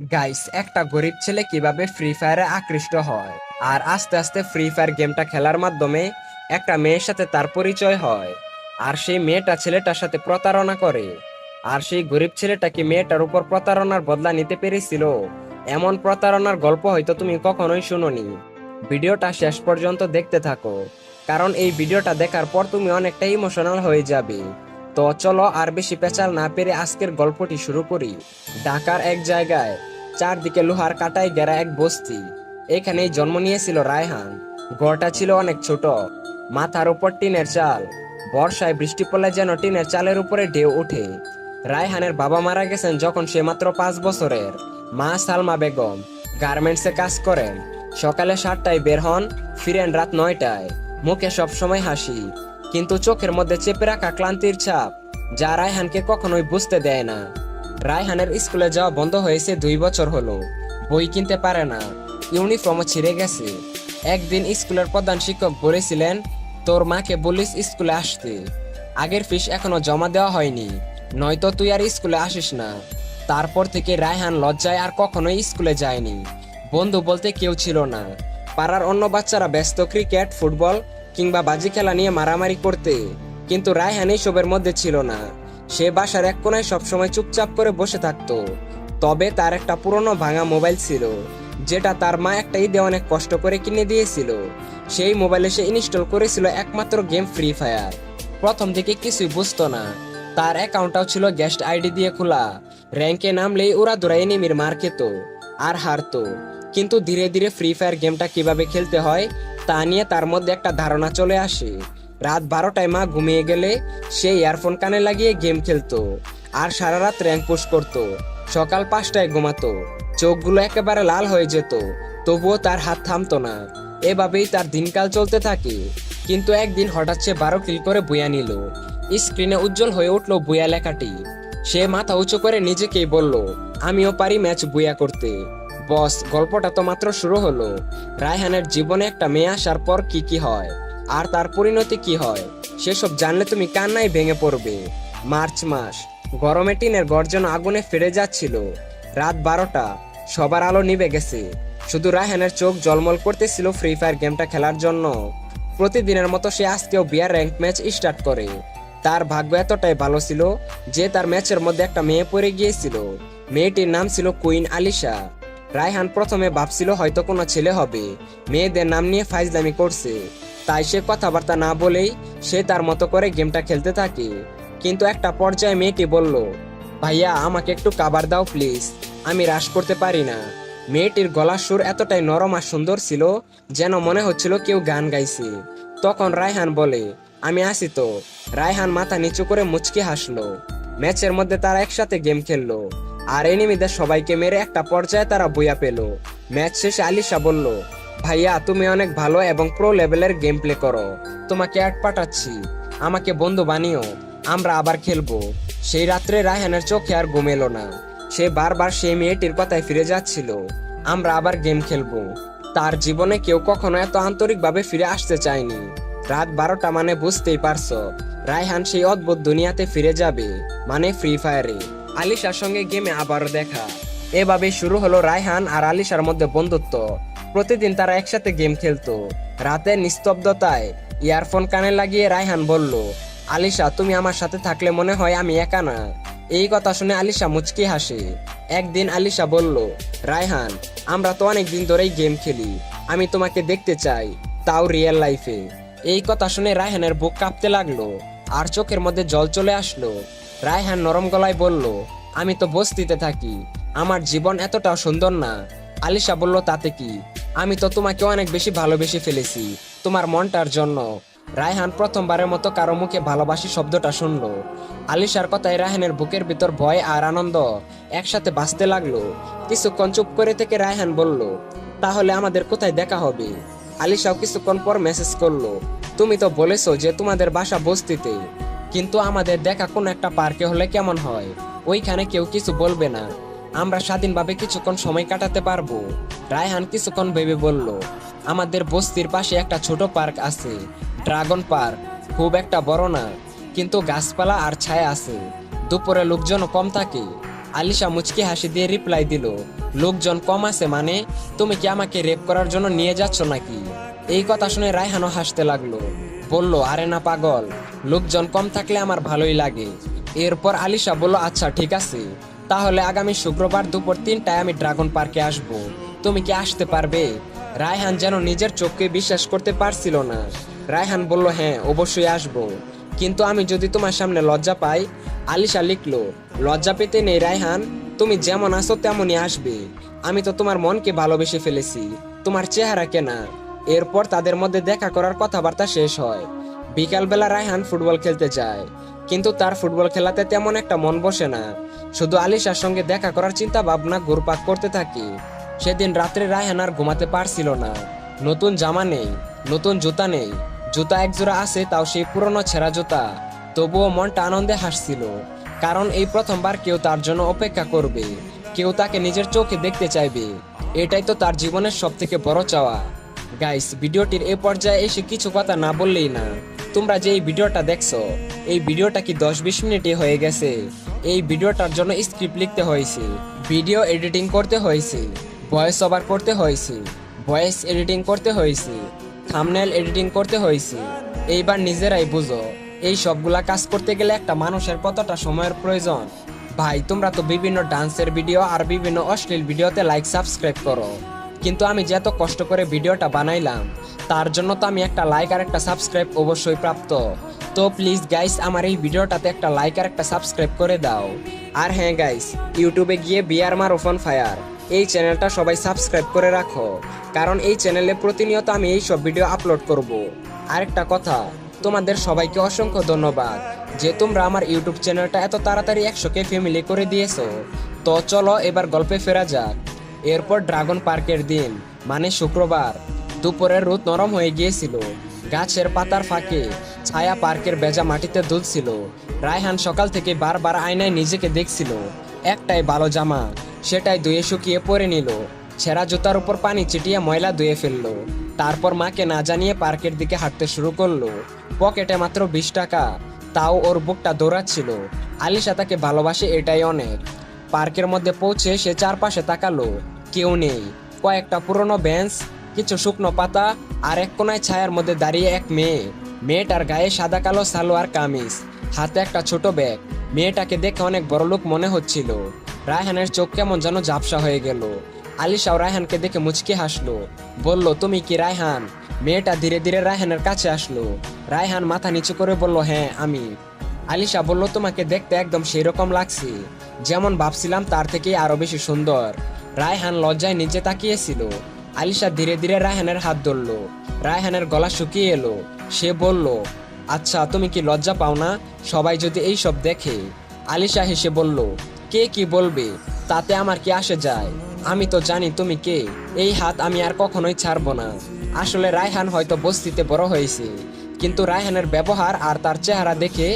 Guys একটা গরিব ছেলে কীভাবে ফ্রি ফায়ারে আকৃষ্ট হয়? আর আস্তে আস্তে ফ্রি ফায়ার গেমটা খেলার মাধ্যমে একটা মেয়ের সাথে তার পরিচয় হয়। আর সেই মেয়েটা ছেলেটার সাথে প্রতারণা করে। আর সেই গরিব ছেলেটাকে মেয়েটার উপর প্রতারণার বদলা নিতে পেরেছিল? এমন প্রতারণার গল্প হয়তো তুমি কখনোই শুনোনি। ভিডিওটা শেষ পর্যন্ত দেখতে থাকো। কারণ এই ভিডিওটা দেখার পর তুমি অনেকটা ইমোশনাল হয়ে যাবে। তো চলো আর বেশি পেঁচাল না পেরে আজকের গল্পটি শুরু করি। ঢাকার এক জায়গায় চারদিকে লোহার কাটায় ঘেরা এক বস্তি। এখানেই জন্ম নিয়েছিল রায়হান। ঘরটা ছিল অনেক ছোট। মাথার উপর টিনের চাল। বর্ষায় বৃষ্টি পড়লে যেন টিনের চালের উপরে ঢেউ ওঠে। রায়হানের বাবা মারা গেছেন যখন সে মাত্র পাঁচ বছরের। মা সালমা বেগম গার্মেন্টসে কাজ করেন। সকালে সাতটায় বের হন, ফিরেন রাত নয়টায়। মুখে সবসময় হাসি। কিন্তু চোখের মধ্যে চেপে রাখা ক্লান্তির ছাপ, যা রায়হানকে কখনোই বুঝতে দেয় না। রায়হানের স্কুলে যাওয়া বন্ধ হয়েছে দুই বছর হলো। বই কিনতে পারে না। ইউনিফর্মও ছিঁড়ে গেছে। একদিন স্কুলের প্রধান শিক্ষক বলেছিলেন, তোর মাকে বলিস স্কুলে আসতে। আগের ফিস এখনও জমা দেওয়া হয়নি। নয়তো তুই আর স্কুলে আসিস না। তারপর থেকে রায়হান লজ্জায় আর কখনোই স্কুলে যায়নি। বন্ধু বলতে কেউ ছিল না। পাড়ার অন্য বাচ্চারা ব্যস্ত ক্রিকেট, ফুটবল কিংবা বাজি খেলা নিয়ে মারামারি করতে। কিন্তু রায়হান এইসবের মধ্যে ছিল না। সে বাসার এক কোনায় সবসময় চুপচাপ করে বসে থাকতো। তবে তার একটা পুরনো ভাঙা মোবাইল ছিল, যেটা তার মা একটা ঈদে অনেক কষ্ট করে কিনে দিয়েছিল। সেই মোবাইলে সে ইনস্টল করেছিল একমাত্র গেম ফ্রি ফায়ার। প্রথম দিকে কিছুই বুঝতো না। তার অ্যাকাউন্টটাও ছিল গেস্ট আইডি দিয়ে খোলা। র্যাঙ্কে নামলেই ওরা দৌড়াই এনিমির মার খেত আর হারতো। কিন্তু ধীরে ধীরে ফ্রি ফায়ার গেমটা কীভাবে খেলতে হয় তা নিয়ে তার মধ্যে একটা ধারণা চলে আসে। রাত বারোটায় মা ঘুমিয়ে গেলে সে ইয়ারফোন কানে লাগিয়ে গেম খেলতো আর সারা রাত র্যাঙ্ক পুশ করতো। সকাল পাঁচটায় ঘুমাতো। চোখগুলো একেবারে লাল হয়ে যেত, তবুও তার হাত থামতো না। এভাবেই তার দিনকাল চলতে থাকে। কিন্তু একদিন হঠাৎ সে বারো কিল করে বুয়া নিল। স্ক্রিনে উজ্জ্বল হয়ে উঠল বুয়া লেখাটি। সে মাথা উঁচু করে নিজেকেই বলল, আমিও পারি ম্যাচ বুয়া করতে। বস, গল্পটা তো মাত্র শুরু হলো। রায়হানের জীবনে একটা মেয়ে আসার পর কি কি হয়? আর তার পরিণতি কি হয়? সেসব জানলে তুমি কান্নায় ভেঙে পড়বে। মার্চ মাস, গরমে টিনের গর্জন আগুনে ফিরে যাচ্ছিল। রাত বারোটা, সবার আলো নিভে গেছে। শুধু রায়হানের চোখ জলমল করতেছিল ফ্রি ফায়ার গেমটা খেলার জন্য। প্রতিদিনের মতো সে আজকেও বিয়ার র্যাঙ্ক ম্যাচ স্টার্ট করে। তার ভাগ্য এতটাই ভালো ছিল যে তার ম্যাচের মধ্যে একটা মেয়ে পড়ে গিয়েছিল। মেয়েটির নাম ছিল কুইন আলিশা রায়হান প্রথমে ভাবছিল হয়তো কোনো ছেলে হবে। মেয়েদের নাম নিয়ে ফাইজলামি করছে। তাই সে কথাবার্তা না বলেই সে তার মতো করে গেমটা খেলতে থাকে। কিন্তু একটা পর্যায়ে মেয়েটি বলল, ভাইয়া, আমাকে একটু কাবার দাও প্লিজ। আমি রাশ করতে পারি না। মেয়েটির গলার সুর এতটাই নরম আর সুন্দর ছিল যেন মনে হচ্ছিল কেউ গান গাইছে। তখন রায়হান বলে, আমি আসি তো। রায়হান মাথা নিচু করে মুচকি হাসলো। ম্যাচের মধ্যে তারা একসাথে গেম খেললো। আর এনিমিদের সবাইকে মেরে একটা পর্যায়ে তারা বইয়া পেল। ম্যাচ শেষে আলিশা বলল, ভাইয়া, তুমি অনেক ভালো এবং প্রো লেভেলের গেম প্লে করো। তোমাকে অ্যাড পাঠাচ্ছি। আমাকে বন্ধু বানিও। আমরা আবার খেলব। সেই রাত্রে রায়হানের চোখে আর ঘুম এলো না। সে বারবার সেই মেয়েটির কথায় ফিরে যাচ্ছিল, আমরা আবার গেম খেলব। তার জীবনে কেউ কখনো এত আন্তরিকভাবে ফিরে আসতে চায়নি। রাত বারোটা মানে বুঝতেই পারছ, রায়হান সেই অদ্ভুত দুনিয়াতে ফিরে যাবে মানে ফ্রি ফায়ারে আলিশার সঙ্গে গেমে আবারও দেখা। এভাবে শুরু হলো রায়হান আর আলিশার মধ্যে বন্ধুত্ব। প্রতিদিন তারা একসাথে গেম খেলতো। রাতে নিস্তব্ধতায় ইয়ারফোন কানে লাগিয়ে রায়হান বলল, আলিশা, তুমি আমার সাথে থাকলে মনে হয় আমি একা না। এই কথা শুনে আলিশা মুচকি হাসে। একদিন আলিশা বলল, রায়হান, আমরা তো অনেক দিন ধরেই গেম খেলি। আমি তোমাকে দেখতে চাই, তাও রিয়েল লাইফে। এই কথা শুনে রায়হানের বুক কাঁপতে লাগল, আর চোখের মধ্যে জল চলে আসলো। রায়হান নরম গলায় বলল, আমি তো বস্তিতে থাকি, আমার জীবন এতটাও সুন্দর না। আলিশা বলল, তাতে কি? আমি তো তোমাকে অনেক বেশি ভালোবেসে ফেলেছি, তোমার মনটার জন্য। রায়হান প্রথমবারের মতো কারও মুখে ভালোবাসি শব্দটা শুনলো। আলিশার কথায় রায়হানের বুকের ভিতর ভয় আর আনন্দ একসাথে বাঁচতে লাগল। কিছুক্ষণ চুপ করে থেকে রায়হান বলল, তাহলে আমাদের কোথায় দেখা হবে? আলিশাও কিছুক্ষণ পর মেসেজ করল, তুমি তো বলেছ যে তোমাদের বাসা বস্তিতে। কিন্তু আমাদের দেখা কোন একটা পার্কে হলে কেমন হয়? ওইখানে কেউ কিছু বলবে না। আমরা স্বাধীনভাবে কিছুক্ষণ সময় কাটাতে পারব। রায়হান কিছুক্ষণ ভেবে বলল, আমাদের বস্তির পাশে একটা ছোট পার্ক আছে। ড্রাগন পার্ক, খুব একটা বড় না, কিন্তু গাছপালা আর ছায়া আছে। দুপুরে লোকজন কম থাকে। আলিশা মুচকি হাসি দিয়ে রিপ্লাই দিল, লোকজন কম আছে মানে? তুমি কি আমাকে রেপ করার জন্য নিয়ে যাচ্ছ নাকি? এই কথা শুনে রায়হানও হাসতে লাগল। বলল, আরে না পাগল, লোকজন কম থাকলে আমার ভালোই লাগে। এরপর আলিশা বলল আচ্ছা ঠিক আছে। তাহলে আগামী শুক্রবার দুপুর তিনটায় আমি ড্রাগন পার্কে আসব। তুমি কি আসতে পারবে? রায়হান যেন নিজের চোখকে বিশ্বাস করতে পারছিল না। রায়হান বলল হ্যাঁ অবশ্যই আসব। কিন্তু আমি যদি তোমার সামনে লজ্জা পাই, আলিশা লিখলো, লজ্জা পেতে নেই রায়হান। তুমি যেমন আসো তেমনই আসবে। আমি তো তোমার মনকে ভালোবেসে ফেলেছি। তোমার চেহারা কেনা? এরপর তাদের মধ্যে দেখা করার কথাবার্তা শেষ হয়। বিকালবেলা রায়হান ফুটবল খেলতে যায়, কিন্তু তার ফুটবল খেলাতে তেমন একটা মন বসে না। শুধু আলিশার সঙ্গে দেখা করার চিন্তা ভাবনা ঘুরপাক করতে থাকে। সেদিন রাত্রে রায়হান আর ঘুমাতে পারছিল না। নতুন জামা নেই, নতুন জুতা নেই, জুতা একজোড়া আছে তাও সেই পুরনো ছেঁড়া জুতা। তবুও মনটা আনন্দে হাসছিল, কারণ এই প্রথমবার কেউ তার জন্য অপেক্ষা করবে, কেউ তাকে নিজের চোখে দেখতে চাইবে। এটাই তো তার জীবনের সব থেকে বড় চাওয়া। গাইস ভিডিওটির এ পর্যায়ে এসে কিছু কথা না বললেই না। তোমরা যে এই ভিডিওটা দেখছ, এই ভিডিওটা কি দশ বিশ মিনিটে হয়ে গেছে? এই ভিডিওটার জন্য স্ক্রিপ্ট লিখতে হয়েছে ভিডিও এডিটিং করতে হয়েছে ভয়েস ওভার করতে হয়েছে ভয়েস এডিটিং করতে হয়েছে থামনেল এডিটিং করতে হয়েছে। এইবার নিজেরাই বুঝো, এই সবগুলা কাজ করতে গেলে একটা মানুষের কতটা সময়ের প্রয়োজন? ভাই, তোমরা তো বিভিন্ন ডান্সের ভিডিও আর বিভিন্ন অশ্লীল ভিডিওতে লাইক সাবস্ক্রাইব করো। কিন্তু আমি যে এত কষ্ট করে ভিডিওটা বানাইলাম, তার জন্য তো আমি একটা লাইক আর একটা সাবস্ক্রাইব অবশ্যই প্রাপ্ত। তো প্লিজ গাইস আমার এই ভিডিওটাতে একটা লাইক আর একটা সাবস্ক্রাইব করে দাও। আর হ্যাঁ গাইস ইউটিউবে গিয়ে বিয়ার মার ওফন ফায়ার এই চ্যানেলটা সবাই সাবস্ক্রাইব করে রাখো। কারণ এই চ্যানেলে প্রতিনিয়ত আমি এই সব ভিডিও আপলোড করব। আরেকটা কথা, তোমাদের সবাইকে অসংখ্য ধন্যবাদ যে তোমরা আমার ইউটিউব চ্যানেলটা এত তাড়াতাড়ি একশোকে ফ্যামিলি করে দিয়েছ। তো চলো এবার গল্পে ফেরা যাক। এরপর ড্রাগন পার্কের দিন মানে শুক্রবার। দুপুরের রোদ নরম হয়ে গিয়েছিল। গাছের পাতার ফাঁকে ছায়া পার্কের বেজা মাটিতে দুলছিল। রায়হান সকাল থেকে বারবার আয়নায় নিজেকে দেখছিল। একটাই ভালো জামা, সেটাই ধুয়ে শুকিয়ে পরে নিল। ছেঁড়া জুতার উপর পানি ছিটিয়ে ময়লা ধুয়ে ফেলল। তারপর মাকে না জানিয়ে পার্কের দিকে হাঁটতে শুরু করল। পকেটে মাত্র বিশ টাকা, তাও ওর বুকটা দৌড়াচ্ছিল। আলিশা তাকে ভালোবাসে এটাই অনেক। পার্কের মধ্যে পৌঁছে সে চারপাশে তাকালো। কেউ নেই। কয়েকটা পুরনো বেঞ্চ, কিছু শুকনো পাতা আর এক কোনায় ছায়ার মধ্যে দাঁড়িয়ে এক মেয়ে। মেয়েটার গায়ে সাদা কালো সালোয়ার কামিজ, হাতে একটা ছোট ব্যাগ। মেয়েটাকে দেখে অনেক বড় লোক মনে হচ্ছিল। রায়হানের চোখ কেমন যেন ঝাপসা হয়ে গেল। আলিশাও রায়হানকে দেখে মুচকি হাসলো। বলল, তুমি কি রায়হান? মেয়েটা ধীরে ধীরে রায়হানের কাছে আসলো। রায়হান মাথা নিচু করে বলল হ্যাঁ আমি। আলিশা বলল, তোমাকে দেখতে একদম সেই রকম লাগছে। যেমন ভাবছিলাম তার থেকে আরও বেশি সুন্দর। রায়হান লজ্জায় নিচে তাকিয়েছিল। আলিশা ধীরে ধীরে রায়হানের হাত ধরল। রায়হানের গলা শুকিয়ে এলো। সে বলল আচ্ছা তুমি কি লজ্জা পাও না? সবাই যদি এই সব দেখে। আলিশা হেসে বলল, কে কি বলবে? তাতে আমার কি আসে যায়? আমি তো জানি তুমি কে। এই হাত আমি আর কখনোই ছাড়বো না। আসলে রায়হান হয়তো বস্তিতে বড় হয়েছে। কিন্তু রায়হানের ব্যবহার আর তার চেহারা দেখে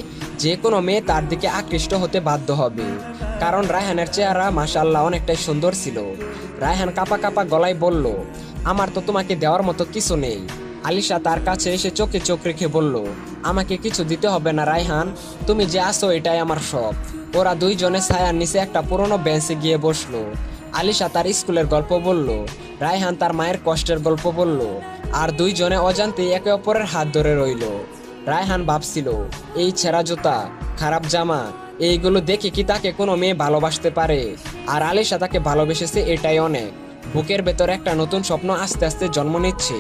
যে কোনো মেয়ে তার দিকে আকৃষ্ট হতে বাধ্য হবে। কারণ রায়হানের চেহারা মাসাল্লাহ অনেকটাই সুন্দর ছিল। রায়হান কাপা কাপা গলায় বলল, আমার তো তোমাকে দেওয়ার মতো কিছু নেই। আলিশা তার কাছে এসে চোখে চোখ রেখে বলল, আমাকে কিছু দিতে হবে না রায়হান, তুমি যে আসো এটাই আমার সব ওরা দুইজনে ছায়ার নিচে একটা পুরনো বেঞ্চে গিয়ে বসল। আলিশা তার স্কুলের গল্প বলল, রায়হান তার মায়ের কষ্টের গল্প বলল আর দুইজনে অজান্তে একে অপরের হাত ধরে রইল। রায়হান ভাবছিল, এই ছেঁড়া জুতা, খারাপ জামা, এইগুলো দেখে কি তাকে কোনো মেয়ে ভালোবাসতে পারে? আর আলিশা তাকে ভালোবেসেছে এটাই অনেক। বুকের ভেতর একটা নতুন স্বপ্ন আস্তে আস্তে জন্ম নিচ্ছে।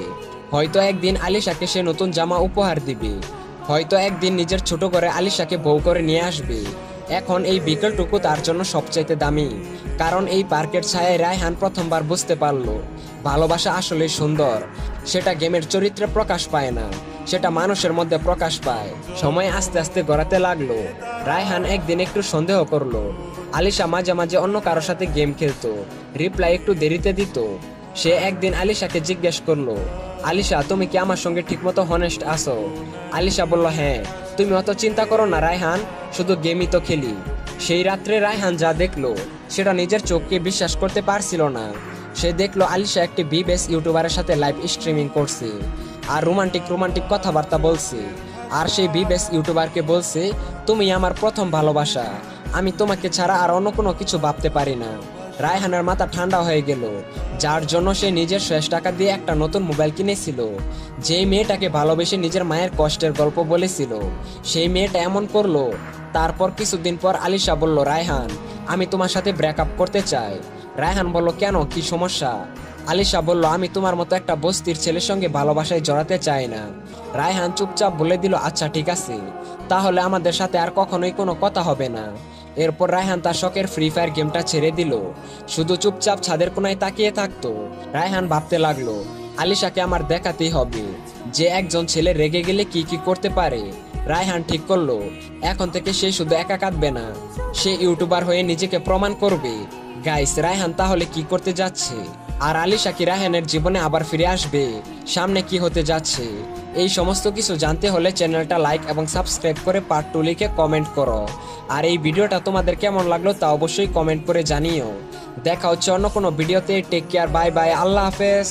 হয়তো একদিন আলিশাকে সে নতুন জামা উপহার দিবে। হয়তো একদিন নিজের ছোট করে আলিশাকে বউ করে নিয়ে আসবে। এখন এই বিকেলটুকু তার জন্য সবচাইতে দামি। কারণ এই পার্কের ছায়ায় রায়হান প্রথমবার বুঝতে পারল ভালোবাসা আসলে সুন্দর। সেটা গেমের চরিত্রে প্রকাশ পায় না, সেটা মানুষের মধ্যে প্রকাশ পায়। সময় আস্তে আস্তে গড়াতে লাগল। রায়হান একদিন একটু সন্দেহ করল। আলিশা মাঝে মাঝে অন্য কারোর সাথে গেম খেলতো। রিপ্লাই একটু দেরিতে দিত। সে একদিন আলিশাকে জিজ্ঞেস করল, আলিশা, তুমি কি আমার সঙ্গে ঠিকমতো হনেস্ট আছো? আলিশা বলল হ্যাঁ। তুমি অত চিন্তা করো না রায়হান, শুধু গেমই তো খেলি। সেই রাত্রে রায়হান যা দেখল, সেটা নিজের চোখকে বিশ্বাস করতে পারছিল না। সে দেখল আলিশা একটি বিবেস ইউটিউবারের সাথে লাইভ স্ট্রিমিং করছে আর রোমান্টিক রোমান্টিক কথাবার্তা বলছে। আর সেই বিবেস ইউটিউবারকে বলছে, তুমি আমার প্রথম ভালোবাসা। আমি তোমাকে ছাড়া আর অন্য কোনো কিছু ভাবতে পারি না। রায়হানের মাথা ঠান্ডা হয়ে গেল, যার জন্য সে নিজের শেষ টাকা দিয়ে একটা নতুন মোবাইল কিনেছিল। যেই মেয়েটাকে ভালোবেসে নিজের মায়ের কষ্টের গল্প বলেছিল, সেই মেয়েটা এমন করল। তারপর কিছুদিন পর আলিশা বলল, রায়হান, আমি তোমার সাথে ব্রেকআপ করতে চাই। রায়হান বলল, কেন? কি সমস্যা? আলিশা বলল, আমি তোমার মতো একটা বস্তির ছেলের সঙ্গে ভালোবাসায় জড়াতে চাই না। রায়হান চুপচাপ বলে দিল আচ্ছা ঠিক আছে। তাহলে আমাদের সাথে আর কখনোই কোনো কথা হবে না। এরপর রায়হান তার শখের ফ্রি ফায়ার গেমটা ছেড়ে দিল। শুধু চুপচাপ ছাদের কোনায় তাকিয়ে থাকতো। রায়হান ভাবতে লাগল, আলিশাকে আমার দেখাতেই হবে যে একজন ছেলে রেগে গেলে কি কি করতে পারে। রায়হান ঠিক করল, এখন থেকে সে শুধু একা কাঁদবে না, সে ইউটিউবার হয়ে নিজেকে প্রমাণ করবে। গাইস রায়হান তাহলে কি করতে যাচ্ছে? আর আলিশা কি রায়হানের জীবনে আবার ফিরে আসবে? সামনে কি হতে যাচ্ছে? এই সমস্ত কিছু জানতে হলে চ্যানেলটা লাইক এবং সাবস্ক্রাইব করে পার্ট টু লিখে কমেন্ট করো। আর এই ভিডিওটা তোমাদের কেমন লাগল তা অবশ্যই কমেন্ট করে জানিও। দেখা হচ্ছে অন্য কোনো ভিডিওতে টেক কেয়ার বাই বাই আল্লাহ হাফেজ।